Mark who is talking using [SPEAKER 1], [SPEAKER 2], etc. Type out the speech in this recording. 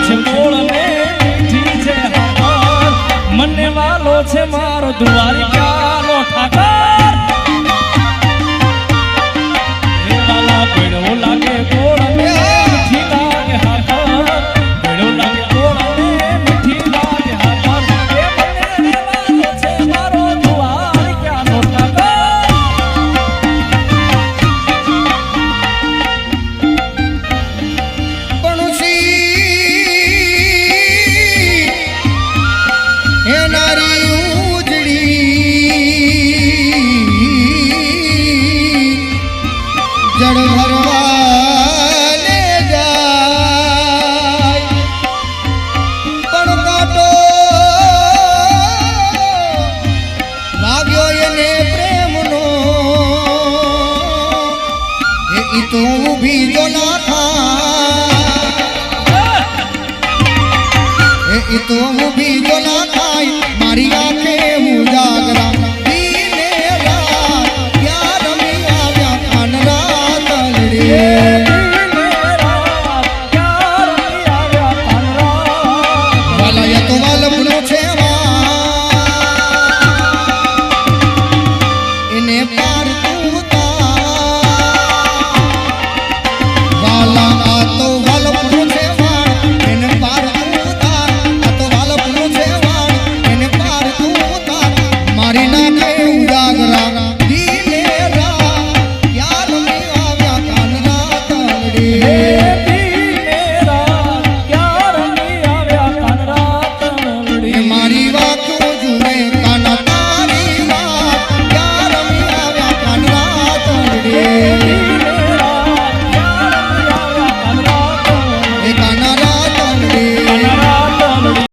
[SPEAKER 1] છે
[SPEAKER 2] મૂળ ને મીઠી છે મને વાલો છે મારો
[SPEAKER 1] દ્વારિકા তুমি বিদনা মারিয়া কে